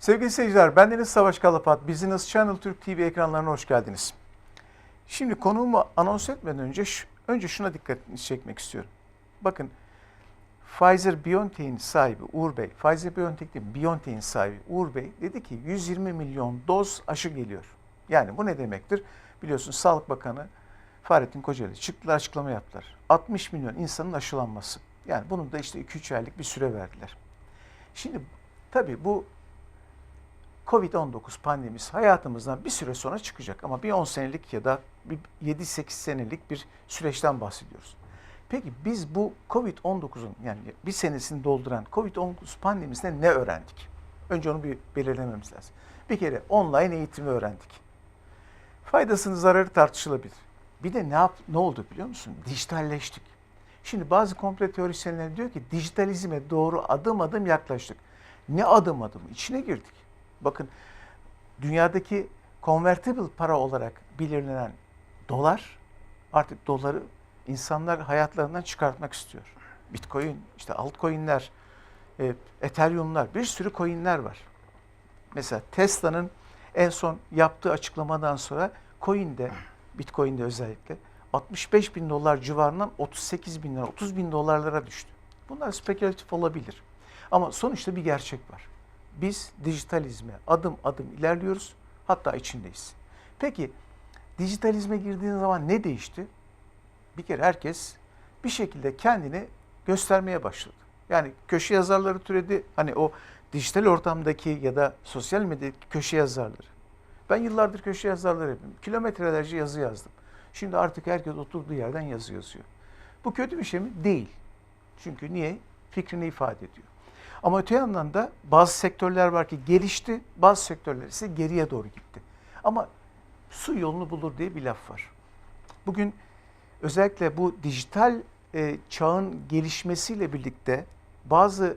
Sevgili seyirciler, ben Deniz Savaş Kalapat. Business Channel Türk TV ekranlarına hoş geldiniz. Şimdi konuğumu anons etmeden önce önce şuna dikkatinizi çekmek istiyorum. Bakın Pfizer-BioNTech'in sahibi Uğur Bey, Pfizer-BioNTech değil, BioNTech'in sahibi Uğur Bey dedi ki 120 milyon doz aşı geliyor. Yani bu ne demektir? Biliyorsunuz Sağlık Bakanı Fahrettin Kocaeli çıktılar açıklama yaptılar. 60 milyon insanın aşılanması. Yani bunun da işte 2-3 aylık bir süre verdiler. Şimdi tabii bu Covid-19 pandemisi hayatımızdan bir süre sonra çıkacak ama bir 10 senelik ya da bir 7-8 senelik bir süreçten bahsediyoruz. Peki biz bu Covid-19'un yani bir senesini dolduran Covid-19 pandemisinde ne öğrendik? Önce onu bir belirlememiz lazım. Bir kere online eğitimi öğrendik. Faydasını zararı tartışılabilir. Bir de ne yap ne oldu biliyor musun? Dijitalleştik. Şimdi bazı komple teorisyenler diyor ki dijitalizme doğru adım adım yaklaştık. Ne adım adım? İçine girdik. Bakın dünyadaki convertible para olarak belirlenen dolar artık doları insanlar hayatlarından çıkartmak istiyor. Bitcoin, işte altcoin'ler, e, Ethereum'lar bir sürü coin'ler var. Mesela Tesla'nın en son yaptığı açıklamadan sonra coin'de, Bitcoin'de özellikle 65 bin dolar civarından 38 bin lira, 30 bin dolarlara düştü. Bunlar spekülatif olabilir. Ama sonuçta bir gerçek var. Biz dijitalizme adım adım ilerliyoruz. Hatta içindeyiz. Peki dijitalizme girdiğin zaman ne değişti? Bir kere herkes bir şekilde kendini göstermeye başladı. Yani köşe yazarları türedi. Hani o dijital ortamdaki ya da sosyal medyadaki köşe yazarları. Ben yıllardır köşe yazarları yapıyorum. Kilometrelerce yazı yazdım. Şimdi artık herkes oturduğu yerden yazı yazıyor. Bu kötü bir şey mi? Değil. Çünkü niye? Fikrini ifade ediyor. Ama öte yandan da bazı sektörler var ki gelişti, bazı sektörler ise geriye doğru gitti. Ama su yolunu bulur diye bir laf var. Bugün özellikle bu dijital e, çağın gelişmesiyle birlikte bazı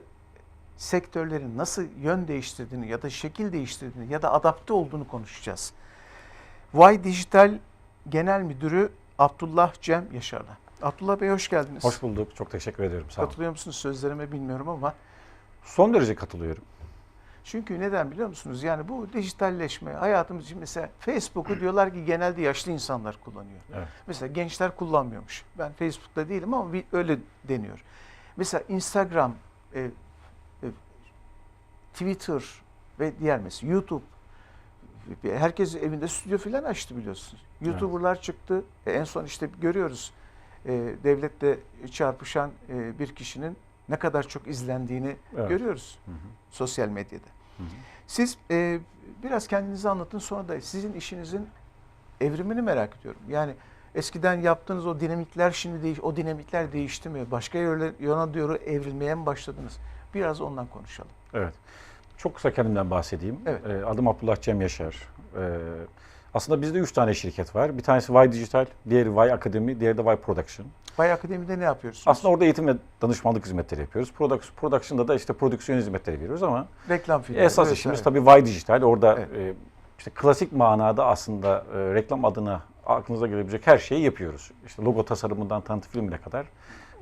sektörlerin nasıl yön değiştirdiğini ya da şekil değiştirdiğini ya da adapte olduğunu konuşacağız. Vay Dijital Genel Müdürü Abdullah Cem Yaşar'la. Abdullah Bey hoş geldiniz. Hoş bulduk. Çok teşekkür ederim. Sağ olun. Katılıyor musunuz sözlerime bilmiyorum ama Son derece katılıyorum. çünkü neden biliyor musunuz? Yani bu dijitalleşme hayatımız için mesela Facebook'u diyorlar ki genelde yaşlı insanlar kullanıyor. Evet. Mesela gençler kullanmıyormuş. Ben Facebook'ta değilim ama öyle deniyor. Mesela Instagram, e, e, Twitter ve diğer mesela YouTube. Herkes evinde stüdyo falan açtı biliyorsunuz. YouTuber'lar çıktı. E, en son işte görüyoruz e, devletle çarpışan e, bir kişinin ne kadar çok izlendiğini Evet. görüyoruz Hı hı. sosyal medyada. Hı hı. Siz e, biraz kendinizi anlatın sonra da sizin işinizin evrimini merak ediyorum. Yani eskiden yaptığınız o dinamikler şimdi değiş, o dinamikler değişti mi? Başka yöne, doğru evrilmeye mi başladınız? Biraz ondan konuşalım. Evet. Çok kısa kendimden bahsedeyim. Evet. Ee, Adım Abdullah Cem Yaşar. Ee, aslında bizde üç tane şirket var. Bir tanesi Y Digital, diğeri Y Akademi, diğeri de Y Production. Bay Akademi'de ne yapıyorsunuz? Aslında orada eğitim ve danışmanlık hizmetleri yapıyoruz. Product, Production'da da işte prodüksiyon hizmetleri veriyoruz ama reklam filmi. esas vesaire. işimiz tabii Y Digital. Orada Evet. e, işte klasik manada aslında e, reklam adına aklınıza gelebilecek her şeyi yapıyoruz. İşte logo tasarımından tanıtım filmine kadar.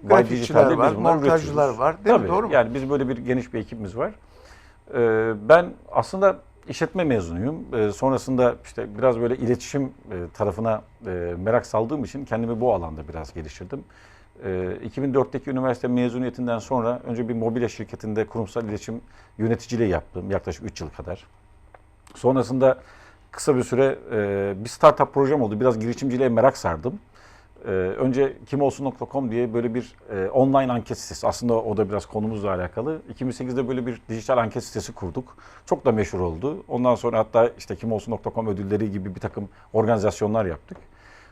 Y Grafikçiler Digital'de var, montajcılar var. Değil mi? Tabii, Doğru mu? Yani biz böyle bir geniş bir ekibimiz var. Ee, ben aslında işletme mezunuyum. Ee, sonrasında işte biraz böyle iletişim e, tarafına e, merak saldığım için kendimi bu alanda biraz geliştirdim. Ee, 2004'teki üniversite mezuniyetinden sonra önce bir mobilya şirketinde kurumsal iletişim yöneticiliği yaptım yaklaşık 3 yıl kadar. Sonrasında kısa bir süre e, bir startup projem oldu. Biraz girişimciliğe merak sardım. Ee, önce kimolsun.com diye böyle bir e, online anket sitesi. Aslında o da biraz konumuzla alakalı. 2008'de böyle bir dijital anket sitesi kurduk. Çok da meşhur oldu. Ondan sonra hatta işte kimolsun.com ödülleri gibi bir takım organizasyonlar yaptık.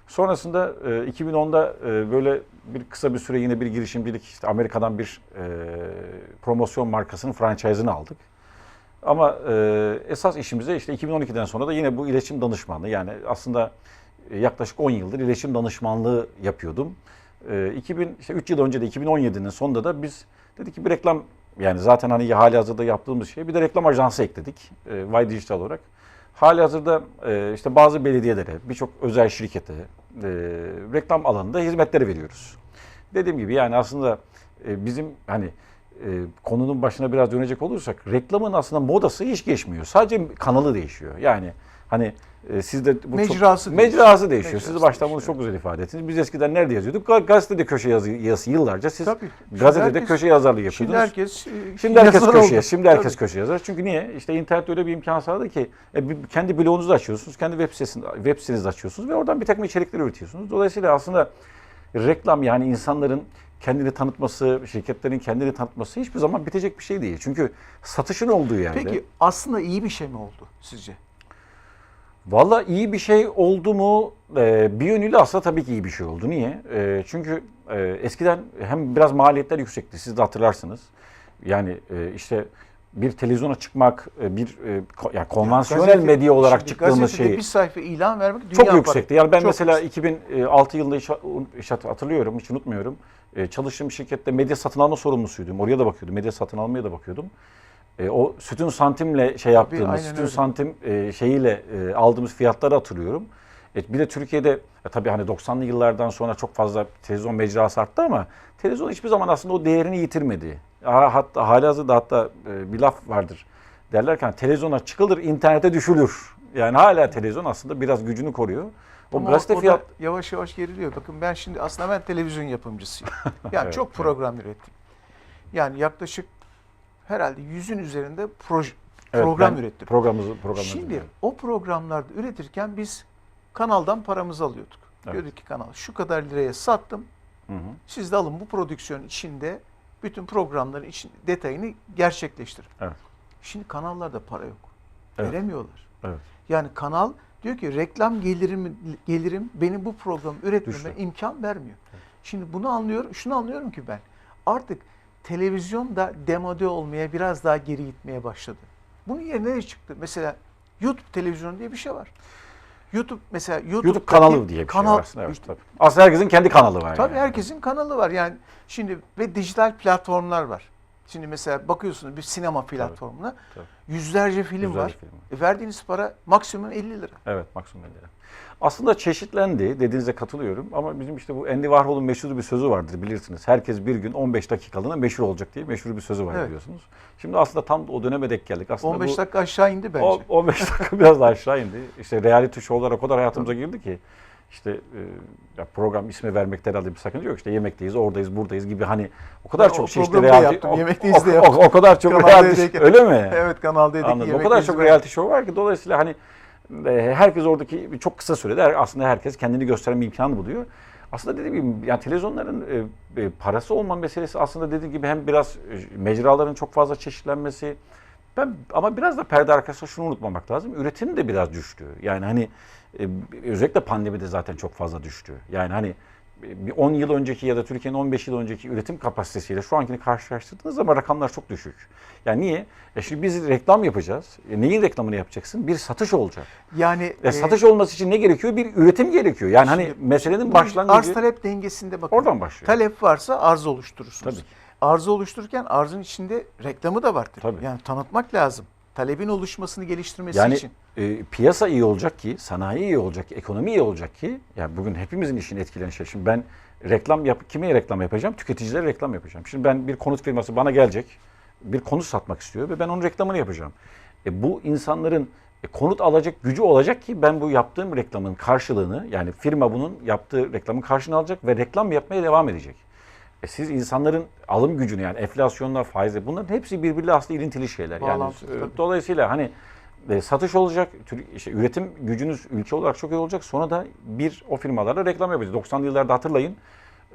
Sonrasında e, 2010'da e, böyle bir kısa bir süre yine bir girişimcilik işte Amerika'dan bir e, promosyon markasının franchise'ını aldık. Ama e, esas işimize işte 2012'den sonra da yine bu iletişim danışmanlığı yani aslında e, yaklaşık 10 yıldır iletişim danışmanlığı yapıyordum. E, 2000 işte 3 yıl önce de 2017'nin sonunda da biz dedik ki bir reklam yani zaten hani hali hazırda yaptığımız şey bir de reklam ajansı ekledik e, Y Digital olarak. Hali hazırda e, işte bazı belediyelere, birçok özel şirkete e, reklam alanında hizmetleri veriyoruz. Dediğim gibi yani aslında e, bizim hani konunun başına biraz dönecek olursak reklamın aslında modası hiç geçmiyor. Sadece kanalı değişiyor. Yani hani e, siz de bu Mecrası çok, değişiyor. mecrası değişiyor. Siz Mecrası baştan bunu çok güzel ifade ettiniz. Biz eskiden nerede yazıyorduk? Ga- Gazetede köşe yazı, yazısı yıllarca siz Tabii. Şimdi gazetede herkes- köşe yazarlığı Şimdi yapıyordunuz. herkes e, Şimdi herkes köşeye, oldu. şimdi herkes Tabii. köşe yazar. Çünkü niye? İşte internet öyle bir imkan sağladı ki e, kendi blogunuzu açıyorsunuz, kendi web sitesini, web sitenizi açıyorsunuz ve oradan bir takım içerikler üretiyorsunuz. Dolayısıyla aslında reklam yani insanların kendini tanıtması, şirketlerin kendini tanıtması hiçbir zaman bitecek bir şey değil. Çünkü satışın olduğu yerde. Peki aslında iyi bir şey mi oldu sizce? Valla iyi bir şey oldu mu? Ee, bir yönüyle aslında tabii ki iyi bir şey oldu. Niye? Ee, çünkü e, eskiden hem biraz maliyetler yüksekti. Siz de hatırlarsınız. Yani e, işte bir televizyona çıkmak, e, bir e, ko- yani konvansiyonel Gazete- medya olarak şimdi çıktığımız gazetede şeyi bir sayfa ilan vermek dünya çok yüksekti. Yani ben Çok mesela yüksek. 2006 yılında iş, iş hatırlıyorum, hiç unutmuyorum. Çalıştığım şirkette medya satın alma sorumlusuydum. Oraya da bakıyordum. Medya satın almaya da bakıyordum. E, o sütün santimle şey yaptığımız, aynen sütün öyle. santim e, şeyiyle e, aldığımız fiyatları hatırlıyorum. E, bir de Türkiye'de e, tabii hani 90'lı yıllardan sonra çok fazla televizyon mecrası arttı ama televizyon hiçbir zaman aslında o değerini yitirmedi. Ha- Hatta halihazırda hatta e, bir laf vardır. Derler ki hani televizyona çıkılır, internete düşülür. Yani hala televizyon aslında biraz gücünü koruyor. O Ama gazete o fiyat yavaş yavaş geriliyor. Bakın ben şimdi aslında ben televizyon yapımcısıyım. Yani Evet, çok program ürettim. Yani yaklaşık herhalde yüzün üzerinde proje, Evet, program ürettim. Programımızı, programımızı Şimdi o programlarda üretirken biz kanaldan paramızı alıyorduk. Evet. Diyorduk ki kanal şu kadar liraya sattım. Hı hı. Siz de alın bu prodüksiyon içinde bütün programların için detayını gerçekleştirin. Evet. Şimdi kanallarda para yok. Evet. Veremiyorlar. Evet. Yani kanal diyor ki reklam gelirim gelirim benim bu programı üretmeme Düştü. imkan vermiyor. Şimdi bunu anlıyorum, şunu anlıyorum ki ben. Artık televizyon da demode olmaya biraz daha geri gitmeye başladı. Bunun yerine ne çıktı? Mesela YouTube televizyonu diye bir şey var. YouTube mesela YouTube, YouTube kanalı diye bir şey var aslında. Evet, tabii. Aslında herkesin kendi kanalı var. Tabii yani. herkesin kanalı var yani. Şimdi ve dijital platformlar var. Şimdi mesela bakıyorsunuz bir sinema platformuna tabii. yüzlerce film Yüzlerce var. film E, verdiğiniz para maksimum 50 lira. Evet maksimum 50 lira. Aslında çeşitlendi dediğinize katılıyorum ama bizim işte bu Andy Warhol'un meşhur bir sözü vardır bilirsiniz. Herkes bir gün 15 dakikalığına meşhur olacak diye meşhur bir sözü var Evet. biliyorsunuz. Şimdi aslında tam o döneme denk geldik. Aslında 15 bu, dakika aşağı indi bence. o, 15 dakika biraz daha aşağı indi. İşte reality show'lar o kadar hayatımıza girdi ki işte e, ya program ismi vermekte herhalde bir sakınca yok. İşte yemekteyiz, oradayız, buradayız gibi hani o kadar o çok çeşitli programı da reality yaptım, o- yemekteyiz de o- yaptım. O, o kadar çok reality öyle mi? evet Kanal D'deki Anladım. O kadar çok reality show var ki dolayısıyla hani herkes oradaki çok kısa sürede aslında herkes kendini gösterme imkanı buluyor. Aslında dediğim gibi yani televizyonların e, e, parası olma meselesi aslında dediğim gibi hem biraz e, mecraların çok fazla çeşitlenmesi ben ama biraz da perde arkasında şunu unutmamak lazım. Üretim de biraz düştü. Yani hani e, özellikle pandemide zaten çok fazla düştü. Yani hani bir 10 yıl önceki ya da Türkiye'nin 15 yıl önceki üretim kapasitesiyle şu ankini karşılaştırdığınız zaman rakamlar çok düşük. Yani niye? E şimdi biz reklam yapacağız. E neyin reklamını yapacaksın? Bir satış olacak. Yani E e, satış olması için ne gerekiyor? Bir üretim gerekiyor. Yani hani Şimdi meselenin bu başlangıcı arz talep dengesinde bakın. oradan başlıyor. Talep varsa arz oluşturursunuz. Tabii. Arzı oluştururken arzın içinde reklamı da vardır. Tabii. Yani tanıtmak lazım. Talebin oluşmasını geliştirmesi Yani için. e, piyasa iyi olacak ki, sanayi iyi olacak ki, ekonomi iyi olacak ki, yani bugün hepimizin işini etkileyen şey. Şimdi ben reklam yap, kime reklam yapacağım? Tüketicilere reklam yapacağım. Şimdi ben bir konut firması bana gelecek, bir konut satmak istiyor ve ben onun reklamını yapacağım. E, bu insanların e, konut alacak gücü olacak ki ben bu yaptığım reklamın karşılığını, yani firma bunun yaptığı reklamın karşılığını alacak ve reklam yapmaya devam edecek. E siz insanların alım gücünü yani enflasyonla faizle bunların hepsi birbiriyle aslında ilintili şeyler. Yani Bağlantılı, e, tabii. dolayısıyla hani e, satış olacak, tür- işte üretim gücünüz ülke olarak çok iyi olacak. Sonra da bir o firmalarla reklam yapacağız. 90'lı yıllarda hatırlayın.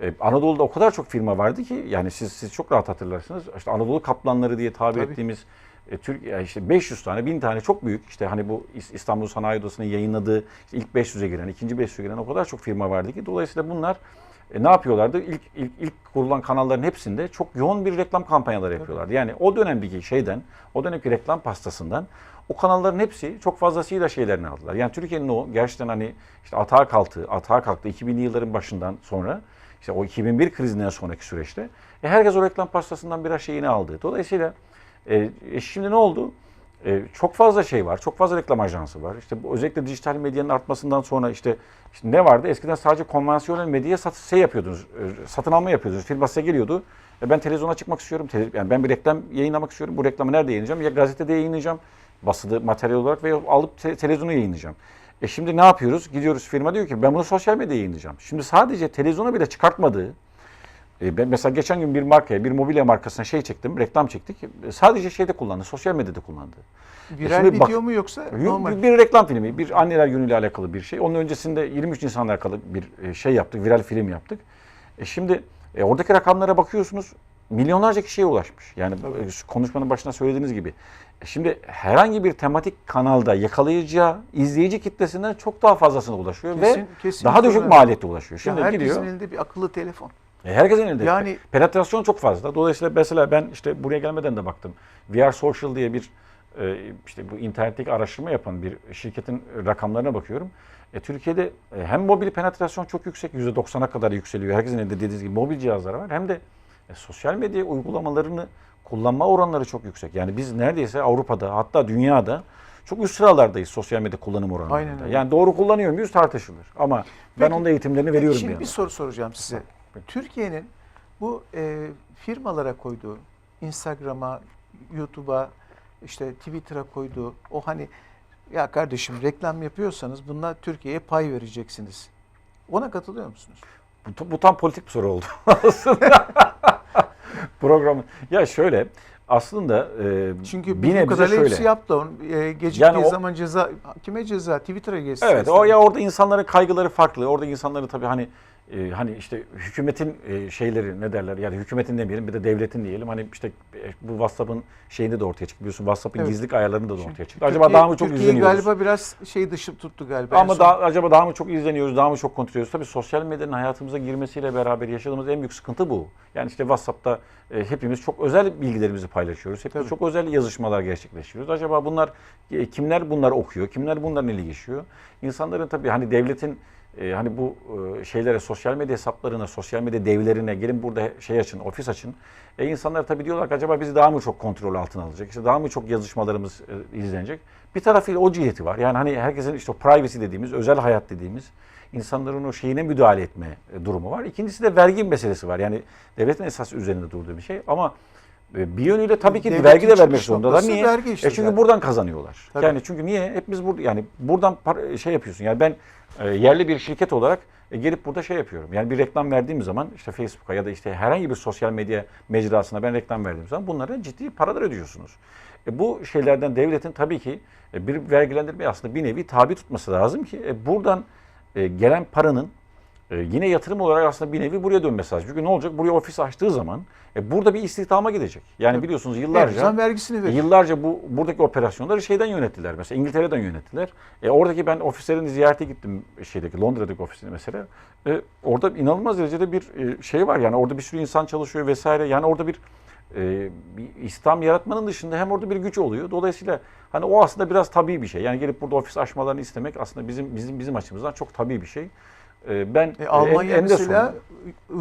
e, Anadolu'da o kadar çok firma vardı ki yani siz siz çok rahat hatırlarsınız. İşte Anadolu kaplanları diye tabir Tabii. ettiğimiz e, Türk ya işte 500 tane, 1000 tane çok büyük işte hani bu İs- İstanbul Sanayi Odası'nın yayınladığı işte ilk 500'e giren, ikinci 500'e giren o kadar çok firma vardı ki dolayısıyla bunlar e, ne yapıyorlardı? İlk, ilk ilk kurulan kanalların hepsinde çok yoğun bir reklam kampanyaları yapıyorlardı. Yani o dönemdeki şeyden, o dönemki reklam pastasından o kanalların hepsi çok fazlasıyla şeylerini aldılar. Yani Türkiye'nin o gerçekten hani işte atağa kalktı, atağa kalktı 2000'li yılların başından sonra işte o 2001 krizinden sonraki süreçte e, herkes o reklam pastasından biraz şeyini aldı. Dolayısıyla e, e, şimdi ne oldu? E, çok fazla şey var. Çok fazla reklam ajansı var. İşte özellikle dijital medyanın artmasından sonra işte, işte ne vardı? Eskiden sadece konvansiyonel medyaya sat, şey yapıyordunuz. e, satın alma yapıyordunuz. Firma size geliyordu. E, ben televizyona çıkmak istiyorum. Tele- yani ben bir reklam yayınlamak istiyorum. Bu reklamı nerede yayınlayacağım? Ya gazetede yayınlayacağım. Basılı materyal olarak veya alıp te- televizyona yayınlayacağım. E şimdi ne yapıyoruz? Gidiyoruz firma diyor ki ben bunu sosyal medyaya yayınlayacağım. Şimdi sadece televizyona bile çıkartmadığı e, ben mesela geçen gün bir markaya, bir mobilya markasına şey çektim, reklam çektik. E, Sadece şeyde kullandı, sosyal medyada kullandı. Viral şimdi bak- video mu yoksa normal? bir, bir reklam filmi, bir anneler günüyle alakalı bir şey. Onun öncesinde 23 Nisan'la alakalı bir e, şey yaptık, viral film yaptık. E şimdi e, oradaki rakamlara bakıyorsunuz, milyonlarca kişiye ulaşmış. Yani e, şu konuşmanın başında söylediğiniz gibi. E şimdi herhangi bir tematik kanalda yakalayacağı izleyici kitlesinden çok daha fazlasına ulaşıyor Kesin- ve kesinlikle daha düşük öyle. maliyette ulaşıyor. Ya Şimdi herkesin gidiyor. elinde bir akıllı telefon. E, Herkesin elinde. Yani- Penetrasyon çok fazla. Dolayısıyla mesela ben işte buraya gelmeden de baktım. VR Social diye bir e, işte bu internetteki araştırma yapan bir şirketin rakamlarına bakıyorum. E, Türkiye'de e, hem mobil penetrasyon çok yüksek, %90'a kadar yükseliyor. Herkesin elinde dediğiniz gibi mobil cihazlar var. Hem de e, sosyal medya uygulamalarını kullanma oranları çok yüksek. Yani biz neredeyse Avrupa'da hatta dünyada çok üst sıralardayız sosyal medya kullanım oranında. Aynen öyle. Yani doğru kullanıyor muyuz tartışılır. Ama ben Peki, onun da eğitimlerini veriyorum. Şimdi bir bir soru soracağım size. Türkiye'nin bu e, firmalara koyduğu, Instagram'a, YouTube'a, işte Twitter'a koyduğu o hani ya kardeşim reklam yapıyorsanız bunlar Türkiye'ye pay vereceksiniz. Ona katılıyor musunuz? Bu, bu tam politik bir soru oldu aslında. Programın. Ya şöyle aslında e, Çünkü bir kadarıyla şöyle. hepsi yaptı onu. E, geciktiği Yani o- zaman ceza, kime ceza? Twitter'a geçti. Evet o ya orada insanların kaygıları farklı. Orada insanları tabii hani e, hani işte hükümetin e, şeyleri ne derler yani hükümetin demeyelim bir de devletin diyelim. Hani işte e, bu WhatsApp'ın şeyinde de ortaya çıktı biliyorsun. WhatsApp'ın Evet. gizlilik ayarlarında da ortaya çıktı. Türkiye- Acaba daha mı çok Türkiye izleniyoruz? galiba biraz şey dışı tuttu galiba. Ama daha, acaba daha mı çok izleniyoruz, daha mı çok kontrol ediyoruz? Tabii sosyal medyanın hayatımıza girmesiyle beraber yaşadığımız en büyük sıkıntı bu. Yani işte WhatsApp'ta e, hepimiz çok özel bilgilerimizi paylaşıyoruz. Hepimiz Tabii. çok özel yazışmalar gerçekleştiriyoruz. Acaba bunlar e, kimler bunlar okuyor, kimler bunlarla ilgi yaşıyor? İnsanların tabii hani devletin e, hani bu e, şeylere, sosyal medya hesaplarına, sosyal medya devlerine gelin burada şey açın, ofis açın. E insanlar tabii diyorlar ki acaba bizi daha mı çok kontrol altına alacak? İşte daha mı çok yazışmalarımız e, izlenecek? Bir tarafıyla o ciheti var. Yani hani herkesin işte o privacy dediğimiz, özel hayat dediğimiz insanların o şeyine müdahale etme e, durumu var. İkincisi de vergi meselesi var. Yani devletin esas üzerinde durduğu bir şey ama bir yönüyle tabii ki Devletin vergi de vermek zorundalar. Niye? vergi işte e çünkü zaten. buradan kazanıyorlar. Tabii. Yani çünkü niye? Hepimiz burada yani buradan para- şey yapıyorsun. Yani ben e, yerli bir şirket olarak e, gelip burada şey yapıyorum. Yani bir reklam verdiğim zaman işte Facebook'a ya da işte herhangi bir sosyal medya mecrasına ben reklam verdiğim zaman bunlara ciddi paralar ödüyorsunuz. E, bu şeylerden devletin tabii ki e, bir vergilendirme aslında bir nevi tabi tutması lazım ki e, buradan e, gelen paranın e, yine yatırım olarak aslında bir nevi buraya dönmesi lazım. Çünkü ne olacak? Buraya ofis açtığı zaman e, burada bir istihdama gidecek. Yani biliyorsunuz yıllarca insan vergisini verir. Yıllarca bu buradaki operasyonları şeyden yönettiler. Mesela İngiltere'den yönettiler. E, oradaki ben ofislerini ziyarete gittim şeydeki Londra'daki ofisine mesela. E, orada inanılmaz derecede bir e, şey var yani orada bir sürü insan çalışıyor vesaire. Yani orada bir e, bir İslam yaratmanın dışında hem orada bir güç oluyor. Dolayısıyla hani o aslında biraz tabii bir şey. Yani gelip burada ofis açmalarını istemek aslında bizim bizim bizim açımızdan çok tabii bir şey. E, ben E, Almanya en- mesela sonunda-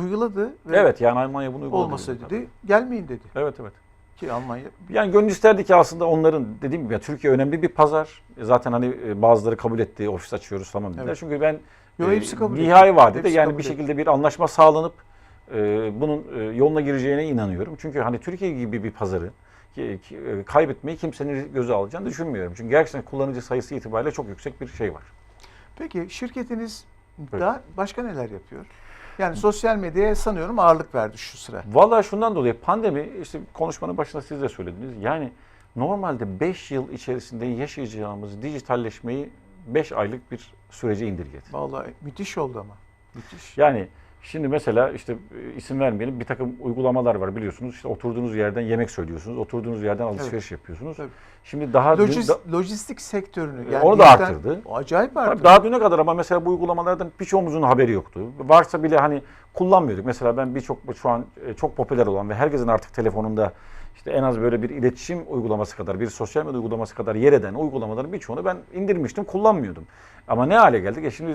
uyguladı ve Evet yani Almanya bunu uyguladı. olmasa dedi gelmeyin dedi. Evet evet. Ki Almanya Yani gönül isterdi ki aslında onların dediğim gibi ya Türkiye önemli bir pazar. E, Zaten hani e, bazıları kabul etti, ofis açıyoruz tamam dediler. Evet. Çünkü ben Yo, e, hepsi kabul nihai vadede yani bir etti. şekilde bir anlaşma sağlanıp e, bunun e, yoluna gireceğine inanıyorum. Çünkü hani Türkiye gibi bir pazarı ki- ki- e, kaybetmeyi kimsenin göze alacağını düşünmüyorum. Çünkü gerçekten kullanıcı sayısı itibariyle çok yüksek bir şey var. Peki şirketiniz Daha başka neler yapıyor? Yani sosyal medyaya sanıyorum ağırlık verdi şu sıra. Vallahi şundan dolayı pandemi işte konuşmanın başında siz de söylediniz. Yani normalde 5 yıl içerisinde yaşayacağımız dijitalleşmeyi 5 aylık bir sürece indirgedi. Vallahi müthiş oldu ama. Müthiş. Yani şimdi mesela işte e, isim vermeyelim bir takım uygulamalar var biliyorsunuz. İşte oturduğunuz yerden yemek söylüyorsunuz. Oturduğunuz yerden alışveriş yapıyorsunuz. Tabii. Şimdi daha Lojis- dün- da- lojistik sektörünü Onu da arttırdı. Acayip arttırdı. Tabii daha düne kadar ama mesela bu uygulamalardan birçoğumuzun haberi yoktu. Varsa bile hani kullanmıyorduk. Mesela ben birçok şu an e, çok popüler olan ve herkesin artık telefonunda işte en az böyle bir iletişim uygulaması kadar, bir sosyal medya uygulaması kadar yer eden uygulamaların birçoğunu ben indirmiştim, kullanmıyordum. Ama ne hale geldik? E şimdi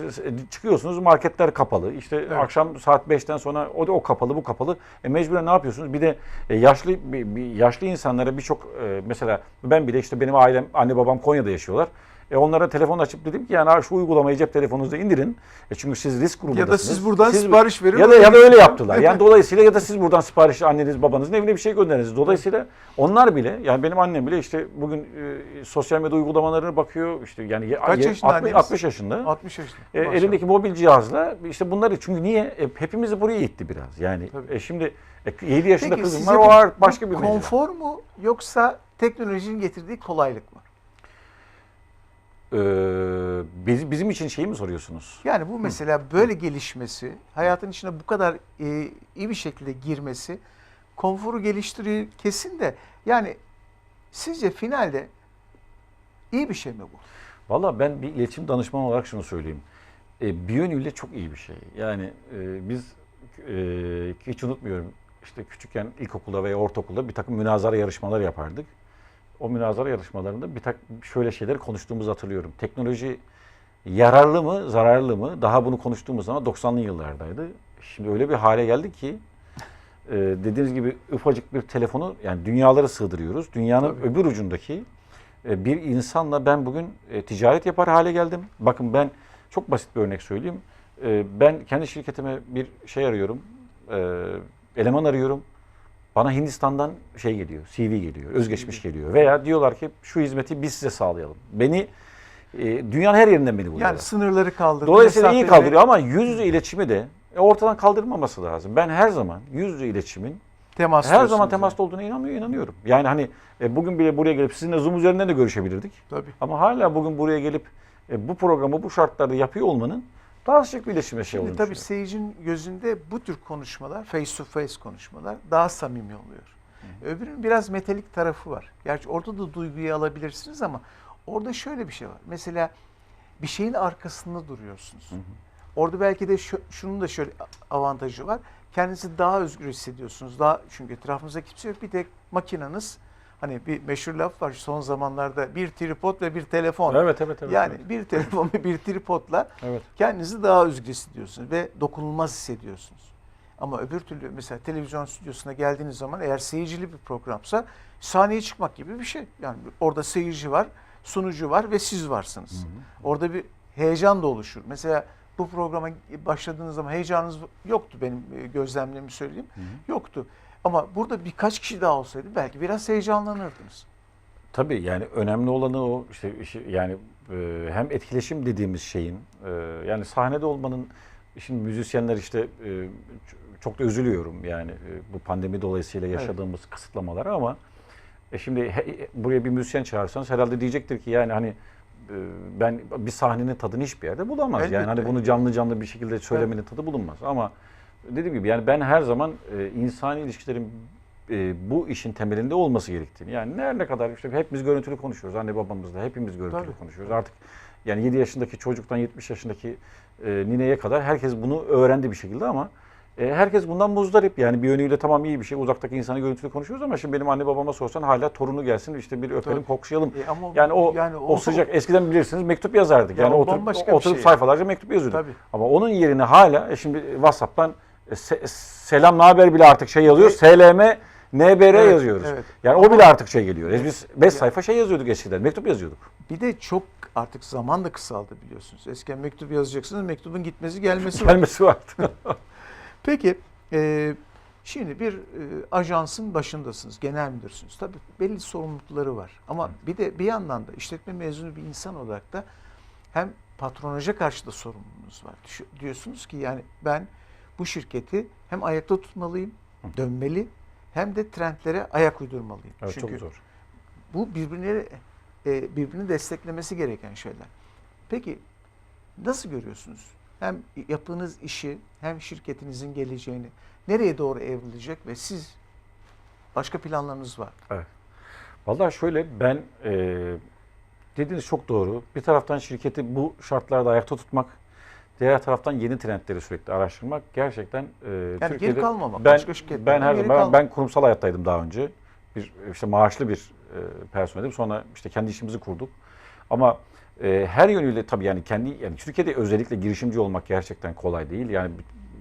çıkıyorsunuz marketler kapalı. İşte akşam saat 5'ten sonra o da o kapalı, bu kapalı. E mecburen ne yapıyorsunuz? Bir de e, yaşlı bir, bir yaşlı insanlara birçok e, mesela ben bile işte benim ailem, anne babam Konya'da yaşıyorlar. E onlara telefon açıp dedim ki yani "Ha, şu uygulamayı cep telefonunuza indirin. E çünkü siz risk grubundasınız. Ya da siz buradan Siz- sipariş verin. ya da ya da öyle yaptılar. Yani dolayısıyla ya da siz buradan sipariş anneniz babanızın evine bir şey gönderiniz. Dolayısıyla onlar bile yani benim annem bile işte bugün e, sosyal medya uygulamalarına bakıyor. işte yani Kaç ye- yaşında 60, anneniz? 60 yaşında. 60 yaşında. E, Maşallah. elindeki mobil cihazla işte bunları çünkü niye? E, hepimizi buraya itti biraz. Yani Tabii. e, şimdi e, 7 yaşında Peki kızım var o başka bir mecra. konfor mu yoksa teknolojinin getirdiği kolaylık mı? Ee, biz- bizim için şeyi mi soruyorsunuz? Yani bu mesela böyle gelişmesi, hayatın içine bu kadar e, iyi bir şekilde girmesi konforu geliştiriyor kesin de yani sizce finalde iyi bir şey mi bu? Valla ben bir iletişim danışmanı olarak şunu söyleyeyim. E, bir yönüyle çok iyi bir şey. Yani e, biz e, hiç unutmuyorum işte küçükken ilkokulda veya ortaokulda bir takım münazara yarışmalar yapardık. O münazara yarışmalarında bir tak şöyle şeyler konuştuğumuzu hatırlıyorum. Teknoloji yararlı mı, zararlı mı? Daha bunu konuştuğumuz zaman 90'lı yıllardaydı. Şimdi öyle bir hale geldi ki e, dediğiniz gibi ufacık bir telefonu yani dünyaları sığdırıyoruz. Dünyanın Tabii. öbür ucundaki e, bir insanla ben bugün e, ticaret yapar hale geldim. Bakın ben çok basit bir örnek söyleyeyim. E, ben kendi şirketime bir şey arıyorum. e, eleman arıyorum. Bana Hindistan'dan şey geliyor, CV geliyor, özgeçmiş geliyor. Veya diyorlar ki şu hizmeti biz size sağlayalım. Beni e, dünyanın her yerinden beni buluyorlar. Yani sınırları kaldırdı. Dolayısıyla iyi mesafeleri- kaldırıyor ama yüz yüze iletişimi de e, ortadan kaldırmaması lazım. Ben her zaman yüz yüze iletişimin Temas her zaman diyorsunuz temasta olduğuna inanmıyor, inanıyorum. Yani hani e, bugün bile buraya gelip sizinle Zoom üzerinden de görüşebilirdik. yani. Tabii. Ama hala bugün buraya gelip e, bu programı bu şartlarda yapıyor olmanın daha sıcak bir iletişime şey Şimdi tabii seyircinin gözünde bu tür konuşmalar, face to face konuşmalar daha samimi oluyor. Öbürünün biraz metalik tarafı var. Gerçi orada da duyguyu alabilirsiniz ama orada şöyle bir şey var. Mesela bir şeyin arkasında duruyorsunuz. Orada belki de şu, şunun da şöyle avantajı var. Kendinizi daha özgür hissediyorsunuz. Daha çünkü etrafınızda kimse yok. Bir tek makinanız hani bir meşhur laf var son zamanlarda bir tripod ve bir telefon. Evet evet evet. yani evet. bir telefon ve bir tripodla evet. kendinizi daha özgür hissediyorsunuz ve dokunulmaz hissediyorsunuz. Ama öbür türlü mesela televizyon stüdyosuna geldiğiniz zaman eğer seyircili bir programsa sahneye çıkmak gibi bir şey. Yani orada seyirci var, sunucu var ve siz varsınız. Orada bir heyecan da oluşur. Mesela bu programa başladığınız zaman heyecanınız yoktu benim e, gözlemlerimi söyleyeyim. Yoktu. Ama burada birkaç kişi daha olsaydı belki biraz heyecanlanırdınız. Tabii yani önemli olanı o işte yani e, hem etkileşim dediğimiz şeyin e, yani sahnede olmanın şimdi müzisyenler işte e, çok da üzülüyorum yani e, bu pandemi dolayısıyla yaşadığımız kısıtlamalara ama e şimdi he- buraya bir müzisyen çağırsanız herhalde diyecektir ki yani hani e, ben bir sahnenin tadını hiçbir yerde bulamaz. Yani hani Elbette. bunu canlı canlı bir şekilde söylemenin tadı bulunmaz. Ama dediğim gibi yani ben her zaman e, insani ilişkilerin e, bu işin temelinde olması gerektiğini. Yani ne ne kadar işte hepimiz görüntülü konuşuyoruz. Anne babamızla hepimiz görüntülü Tabii. konuşuyoruz. Artık yani 7 yaşındaki çocuktan 70 yaşındaki e, nineye kadar herkes bunu öğrendi bir şekilde ama e, herkes bundan muzdarip. Yani bir yönüyle tamam iyi bir şey. Uzaktaki insanı görüntülü konuşuyoruz ama şimdi benim anne babama sorsan hala torunu gelsin işte bir öpelim Tabii. kokşayalım. E ama Yani o yani o, sıcak eskiden bilirsiniz mektup yazardık. Ya yani o oturup, oturup şey. sayfalarca mektup yazıyorduk. Tabii. Ama onun yerine hala e, şimdi WhatsApp'tan se- selam ne haber bile artık şey yazıyoruz. SLM NBR Evet, yazıyoruz. evet. Yani o bile artık şey geliyor. E, Biz 5 sayfa şey yazıyorduk eskiden. Mektup yazıyorduk. Bir de çok artık zaman da kısaldı biliyorsunuz. Eskiden mektup yazacaksınız, mektubun gitmesi gelmesi var. Gelmesi vardı. Peki e, şimdi bir e, ajansın başındasınız, genel müdürsünüz. Tabii belli sorumlulukları var. Ama bir de bir yandan da işletme mezunu bir insan olarak da hem patronaja karşı da sorumluluğunuz var. Diyorsunuz ki yani ben bu şirketi hem ayakta tutmalıyım, dönmeli hem de trendlere ayak uydurmalıyım. Evet, Çünkü çok zor. bu birbirine e, birbirini desteklemesi gereken şeyler. Peki nasıl görüyorsunuz? Hem yaptığınız işi hem şirketinizin geleceğini nereye doğru evrilecek ve siz başka planlarınız var. Vallahi şöyle ben e, dediğiniz çok doğru. Bir taraftan şirketi bu şartlarda ayakta tutmak, diğer taraftan yeni trendleri sürekli araştırmak gerçekten e, geri Türkiye'de kalmamak, ben başka ben her geri zaman ben kurumsal hayattaydım daha önce. bir işte maaşlı bir e, personelim. Sonra işte kendi işimizi kurduk. Ama e, her yönüyle tabii yani kendi yani Türkiye'de özellikle girişimci olmak gerçekten kolay değil. Yani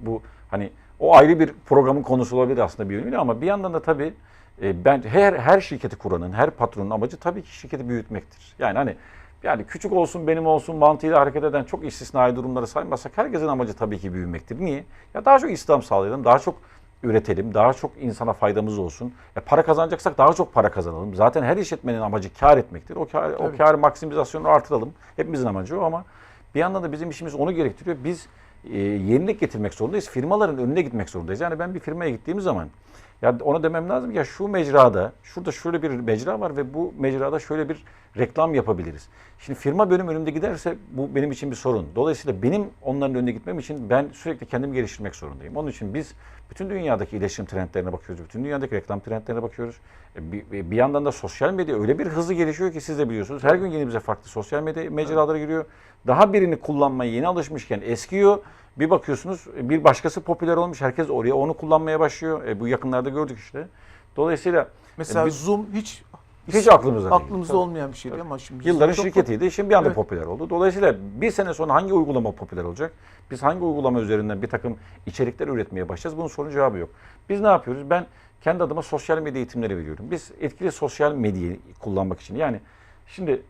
bu hani o ayrı bir programın konusu olabilir aslında bir yönüyle ama bir yandan da tabii e, ben her her şirketi kuranın, her patronun amacı tabii ki şirketi büyütmektir. Yani hani yani küçük olsun benim olsun mantığıyla hareket eden çok istisnai durumları saymazsak herkesin amacı tabii ki büyümektir. Niye? Ya daha çok istihdam sağlayalım, daha çok üretelim, daha çok insana faydamız olsun. Ya para kazanacaksak daha çok para kazanalım. Zaten her işletmenin amacı kar etmektir. O kar, o Tabii. kar maksimizasyonunu artıralım. Hepimizin amacı o ama bir yandan da bizim işimiz onu gerektiriyor. Biz e, yenilik getirmek zorundayız. Firmaların önüne gitmek zorundayız. Yani ben bir firmaya gittiğim zaman ya ona demem lazım ya şu mecrada, şurada şöyle bir mecra var ve bu mecrada şöyle bir reklam yapabiliriz. Şimdi firma benim önümde giderse bu benim için bir sorun. Dolayısıyla benim onların önüne gitmem için ben sürekli kendimi geliştirmek zorundayım. Onun için biz bütün dünyadaki iletişim trendlerine bakıyoruz. Bütün dünyadaki reklam trendlerine bakıyoruz. E, Bir, bir yandan da sosyal medya öyle bir hızlı gelişiyor ki siz de biliyorsunuz. Her gün yeni bize farklı sosyal medya mecraları giriyor. Daha birini kullanmaya yeni alışmışken eskiyor. Bir bakıyorsunuz bir başkası popüler olmuş. Herkes oraya onu kullanmaya başlıyor. E, bu yakınlarda gördük işte. Dolayısıyla Mesela biz- Zoom hiç hiç aklımızda değil. aklımızda Tabii. olmayan bir şeydi ama şimdi Yılların şirketiydi. Şimdi bir anda Evet. popüler oldu. Dolayısıyla bir sene sonra hangi uygulama popüler olacak? Biz hangi uygulama üzerinden bir takım içerikler üretmeye başlayacağız? Bunun sorunun cevabı yok. Biz ne yapıyoruz? Ben kendi adıma sosyal medya eğitimleri veriyorum. Biz etkili sosyal medyayı kullanmak için yani şimdi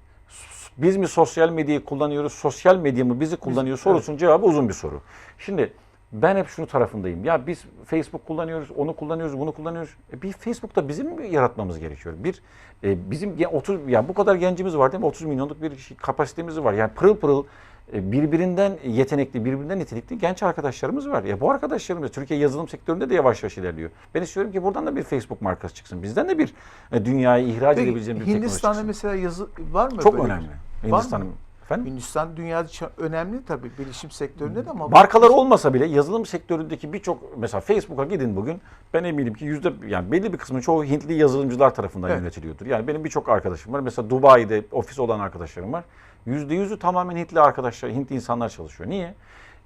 biz mi sosyal medyayı kullanıyoruz, sosyal medya mı bizi kullanıyor sorusunun cevabı uzun bir soru. Şimdi ben hep şunu tarafındayım. Ya biz Facebook kullanıyoruz, onu kullanıyoruz, bunu kullanıyoruz. E bir Facebook'ta bizim mi yaratmamız gerekiyor? Bir e, bizim ya 30 ya bu kadar gencimiz var değil mi? 30 milyonluk bir kapasitemiz var. Yani pırıl pırıl birbirinden yetenekli, birbirinden nitelikli genç arkadaşlarımız var. Ya bu arkadaşlarımız Türkiye yazılım sektöründe de yavaş yavaş ilerliyor. Ben istiyorum ki buradan da bir Facebook markası çıksın. Bizden de bir e, dünyaya ihraç Peki, edebileceğimiz bir teknoloji Hindistan'da çıksın. mesela yazı var mı? Çok böyle önemli. Hindistan'ın efendim Hindistan dünyada önemli tabii bilişim sektöründe de ama Markaları olmasa bile yazılım sektöründeki birçok mesela Facebook'a gidin bugün ben eminim ki yüzde yani belli bir kısmı çoğu Hintli yazılımcılar tarafından Evet. yönetiliyordur. Yani benim birçok arkadaşım var. Mesela Dubai'de ofis olan arkadaşlarım var. Yüzde yüzü tamamen Hintli arkadaşlar, Hintli insanlar çalışıyor. Niye?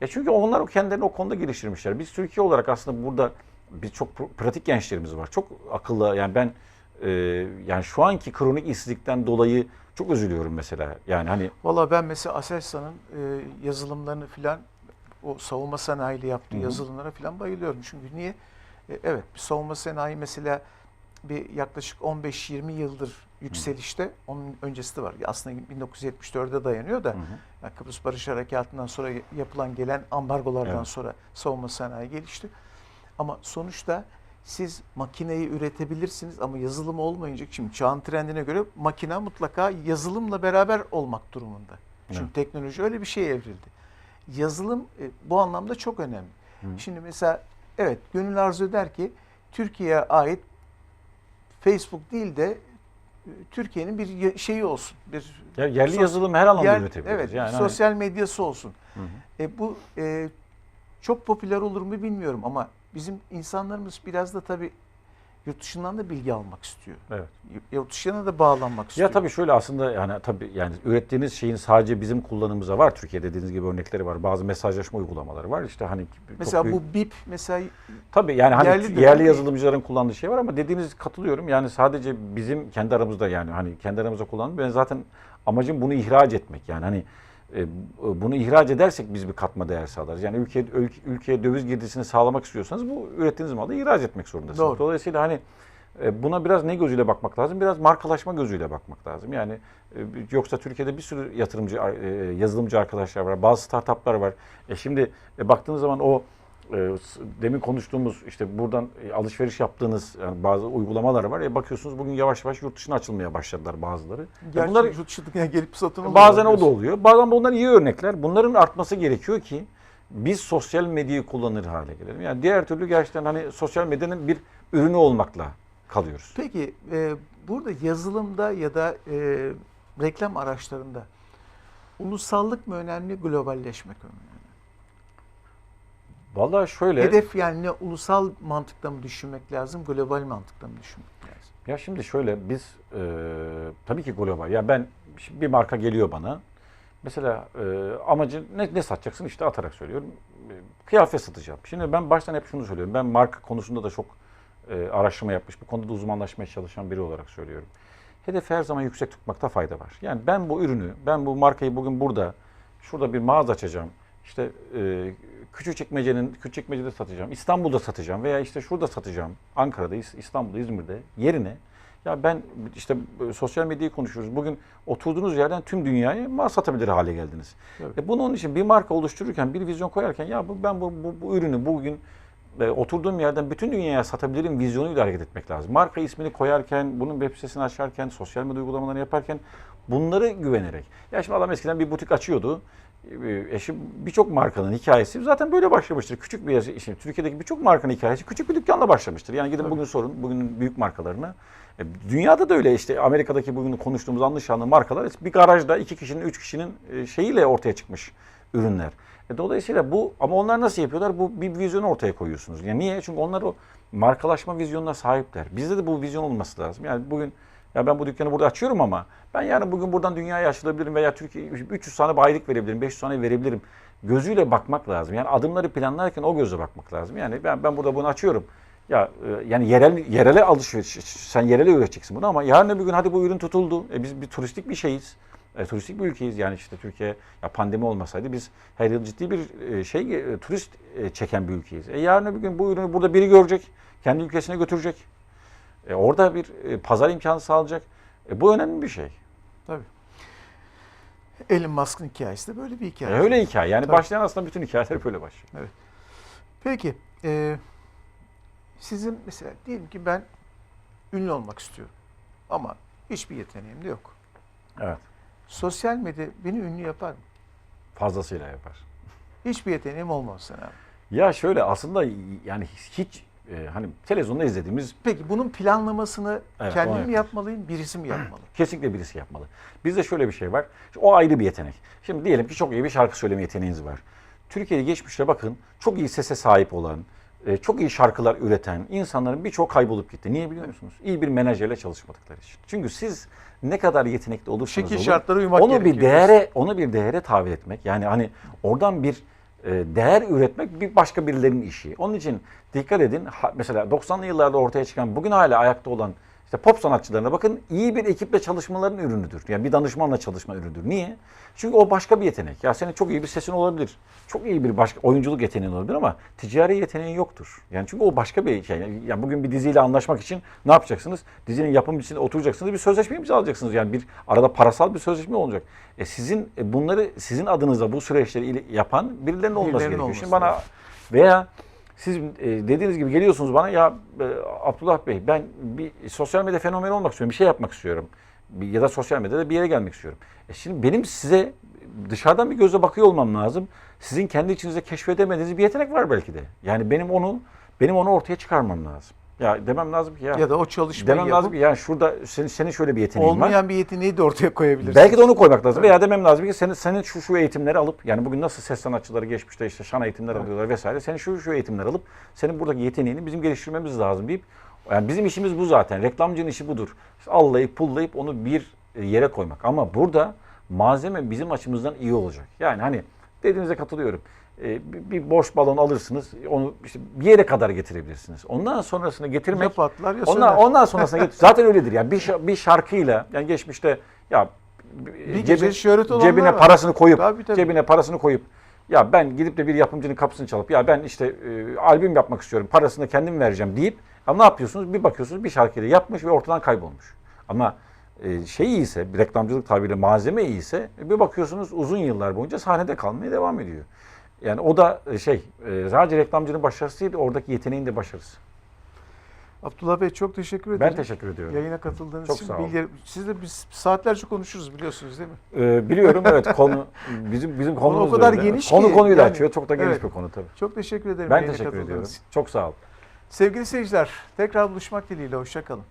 Ya çünkü onlar o kendilerini o konuda geliştirmişler. Biz Türkiye olarak aslında burada biz çok pr- pratik gençlerimiz var. Çok akıllı yani ben e, yani şu anki kronik işsizlikten dolayı çok üzülüyorum mesela. Yani hani Valla ben mesela Aselsan'ın e, yazılımlarını filan o savunma sanayiyle yaptığı Hı hı. yazılımlara filan bayılıyorum. Çünkü niye? E, evet bir savunma sanayi mesela bir yaklaşık 15-20 yıldır yükselişte. Onun öncesi de var. Aslında 1974'e dayanıyor da Hı hı. yani Kıbrıs Barış Harekatı'ndan sonra yapılan gelen ambargolardan Evet. sonra savunma sanayi gelişti. Ama sonuçta siz makineyi üretebilirsiniz ama yazılım olmayınca şimdi çağın trendine göre makine mutlaka yazılımla beraber olmak durumunda. Çünkü Evet. teknoloji öyle bir şeye evrildi. Yazılım e, bu anlamda çok önemli. Hı. Şimdi mesela evet gönül arzu eder ki Türkiye'ye ait Facebook değil de e, Türkiye'nin bir şeyi olsun. Bir Ya yerli sos- yazılım her alanda yer- üretebiliriz. Evet, yani hani- sosyal medyası olsun. Hı hı. E, bu e, çok popüler olur mu bilmiyorum ama bizim insanlarımız biraz da tabii yurt dışından da bilgi almak istiyor. Evet. Yurt dışına da bağlanmak istiyor. Ya tabii şöyle aslında yani tabii yani ürettiğiniz şeyin sadece bizim kullanımıza var. Türkiye dediğiniz gibi örnekleri var. Bazı mesajlaşma uygulamaları var. İşte hani Mesela büyük- bu BIP mesela tabii yani hani yerli yerli, yazılımcıların kullandığı şey var ama dediğiniz katılıyorum. Yani sadece bizim kendi aramızda yani hani kendi aramızda kullandık. Ben zaten amacım bunu ihraç etmek. Yani hani e, bunu ihraç edersek biz bir katma değer sağlarız. Yani ülke, ülke ülkeye döviz girdisini sağlamak istiyorsanız bu ürettiğiniz malı ihraç etmek zorundasınız. Doğru. Dolayısıyla hani e, buna biraz ne gözüyle bakmak lazım? Biraz markalaşma gözüyle bakmak lazım. Yani e, yoksa Türkiye'de bir sürü yatırımcı, yazılımcı arkadaşlar var. Bazı startuplar var. E şimdi e, baktığınız zaman o demin konuştuğumuz işte buradan e, alışveriş yaptığınız yani bazı uygulamalar var. E bakıyorsunuz bugün yavaş yavaş yurt dışına açılmaya başladılar bazıları. E gerçi bunlar yurt dışına gelip satın bazen o da oluyor. Bazen bunlar iyi örnekler. Bunların artması gerekiyor ki biz sosyal medyayı kullanır hale gelelim. Yani diğer türlü gerçekten hani sosyal medyanın bir ürünü olmakla kalıyoruz. Peki e, burada yazılımda ya da e, reklam araçlarında ulusallık mı önemli, globalleşmek mi önemli? Vallahi şöyle Hedef yani ne ulusal mantıkta mı düşünmek lazım, global mantıkta mı düşünmek lazım? Ya şimdi şöyle biz e, tabii ki global. Ya ben bir marka geliyor bana. Mesela e, amacı ne, ne satacaksın işte atarak söylüyorum. E, kıyafet satacağım. Şimdi ben baştan hep şunu söylüyorum. Ben marka konusunda da çok e, araştırma yapmış, bu konuda da uzmanlaşmaya çalışan biri olarak söylüyorum. Hedefi her zaman yüksek tutmakta fayda var. Yani ben bu ürünü, ben bu markayı bugün burada, şurada bir mağaza açacağım. İşte e, Küçükçekmece'nin Küçükçekmece'de satacağım, İstanbul'da satacağım veya işte şurada satacağım. Ankara'da, İs- İstanbul'da, İzmir'de yerine ya ben işte e, sosyal medyayı konuşuyoruz. Bugün oturduğunuz yerden tüm dünyaya mal satabilir hale geldiniz. Evet. E bunun için bir marka oluştururken, bir vizyon koyarken ya bu, ben bu, bu, bu ürünü bugün e, oturduğum yerden bütün dünyaya satabilirim vizyonuyla hareket etmek lazım. Marka ismini koyarken, bunun web sitesini açarken, sosyal medya uygulamalarını yaparken bunları güvenerek. Ya şimdi adam eskiden bir butik açıyordu. E, Eşi birçok markanın hikayesi zaten böyle başlamıştır. Küçük bir şimdi Türkiye'deki birçok markanın hikayesi küçük bir dükkanla başlamıştır. Yani gidin Tabii. bugün sorun, bugünün büyük markalarına. E, Dünyada da öyle işte Amerika'daki bugün konuştuğumuz anlaşılan markalar bir garajda iki kişinin, üç kişinin e, şeyiyle ortaya çıkmış ürünler. E, Dolayısıyla bu ama onlar nasıl yapıyorlar? Bu bir vizyonu ortaya koyuyorsunuz. Yani niye? Çünkü onlar o markalaşma vizyonuna sahipler. Bizde de bu vizyon olması lazım. Yani bugün ya ben bu dükkanı burada açıyorum ama ben yarın bugün buradan dünyaya açılabilirim veya Türkiye 300 tane bayilik verebilirim, 500 tane verebilirim. Gözüyle bakmak lazım. Yani adımları planlarken o gözle bakmak lazım. Yani ben ben burada bunu açıyorum. Ya e, yani yerel yerele alışveriş sen yerele üreteceksin bunu ama yarın öbür gün hadi bu ürün tutuldu. E biz bir turistik bir şeyiz. E, turistik bir ülkeyiz yani işte Türkiye ya pandemi olmasaydı biz her yıl ciddi bir e, şey e, turist e, çeken bir ülkeyiz. E yarın öbür gün bu ürünü burada biri görecek, kendi ülkesine götürecek. E, orada bir e, pazar imkanı sağlayacak. E, bu önemli bir şey. Tabii. Elon Musk'ın hikayesi de böyle bir E, hikaye. öyle hikaye. Yani Tabii. başlayan aslında bütün hikayeler böyle başlıyor. Peki, e, sizin mesela diyelim ki ben ünlü olmak istiyorum ama hiçbir yeteneğim de yok. Evet. Sosyal medya beni ünlü yapar mı? Fazlasıyla yapar. Hiçbir yeteneğim olmazsa abi. Ya şöyle aslında yani hiç e, hani televizyonda izlediğimiz Peki bunun planlamasını Evet, kendim mi yapmalıyım, birisi mi yapmalı? Kesinlikle birisi yapmalı. Bizde şöyle bir şey var. O ayrı bir yetenek. Şimdi diyelim ki çok iyi bir şarkı söyleme yeteneğiniz var. Türkiye'de geçmişte bakın çok iyi sese sahip olan, e, çok iyi şarkılar üreten insanların birçoğu kaybolup gitti. Niye biliyor musunuz? İyi bir menajerle çalışmadıkları için. Çünkü siz ne kadar yetenekli olursanız Şekil olun, şartlara uymak onu bir değere onu bir değere tahvil etmek. Yani hani oradan bir değer üretmek bir başka birilerinin işi. Onun için dikkat edin. Mesela 90'lı yıllarda ortaya çıkan bugün hala ayakta olan işte pop sanatçılarına bakın iyi bir ekiple çalışmaların ürünüdür. Yani bir danışmanla çalışma ürünüdür. Niye? Çünkü o başka bir yetenek. Ya senin çok iyi bir sesin olabilir. Çok iyi bir başka oyunculuk yeteneğin olabilir ama ticari yeteneğin yoktur. Yani çünkü o başka bir şey. Ya bugün bir diziyle anlaşmak için ne yapacaksınız? Dizinin yapımcısıyla oturacaksınız. Bir sözleşme imzalayacaksınız. Yani bir arada parasal bir sözleşme olacak. E sizin e bunları sizin adınıza bu süreçleri yapan birilerinin olması Birilerinin gerekiyor. olması Şimdi bana veya siz e, dediğiniz gibi geliyorsunuz bana ya e, Abdullah Bey ben bir sosyal medya fenomeni olmak istiyorum. Bir şey yapmak istiyorum. Bir- ya da sosyal medyada bir yere gelmek istiyorum. E şimdi benim size dışarıdan bir gözle bakıyor olmam lazım. Sizin kendi içinizde keşfedemediğiniz bir yetenek var belki de. Yani benim onu benim onu ortaya çıkarmam lazım. Ya demem lazım ki ya, Ya da o çalışmayı demem lazım yapıp ki ya şurada senin, senin şöyle bir yeteneğin var. olmayan bir yeteneği de ortaya koyabilirsiniz. Belki de onu koymak lazım. Veya demem lazım ki senin, senin şu şu eğitimleri alıp yani bugün nasıl ses sanatçıları geçmişte işte şan eğitimleri alıyorlar vesaire. Senin şu şu eğitimleri alıp senin buradaki yeteneğini bizim geliştirmemiz lazım deyip yani bizim işimiz bu zaten. Reklamcının işi budur. İşte allayıp pullayıp onu bir yere koymak. Ama burada malzeme bizim açımızdan iyi olacak. Yani hani dediğinize katılıyorum. E, bir, boş balon alırsınız. Onu işte bir yere kadar getirebilirsiniz. Ondan sonrasını getirmek Ya patlar ya Ondan, söner. ondan sonrasına get- zaten öyledir. Yani bir, bir şarkıyla yani geçmişte ya Bir olanlar cebine var. parasını koyup Tabii, tabii. cebine parasını koyup ya ben gidip de bir yapımcının kapısını çalıp ya ben işte e, albüm yapmak istiyorum parasını kendim vereceğim deyip ama ne yapıyorsunuz? Bir bakıyorsunuz bir şarkıyı da yapmış ve ortadan kaybolmuş. Ama e, şey iyiyse, bir reklamcılık tabiriyle malzeme iyiyse e, bir bakıyorsunuz uzun yıllar boyunca sahnede kalmaya devam ediyor. Yani o da e, şey, e, sadece reklamcının başarısı değil, oradaki yeteneğin de başarısı. Abdullah Bey çok teşekkür ederim. Ben teşekkür ediyorum. Yayına katıldığınız Çok için sağ olun. bilgi, siz de biz saatlerce konuşuruz biliyorsunuz değil mi? Ee, biliyorum evet konu bizim bizim Konu o konumuz da kadar öyle. geniş Konu ki, konuyu da yani- açıyor. Çok da geniş Evet. bir konu tabii. Çok teşekkür ederim. Ben teşekkür ediyorum. için. Çok sağ ol. Sevgili seyirciler, tekrar buluşmak dileğiyle. Hoşçakalın.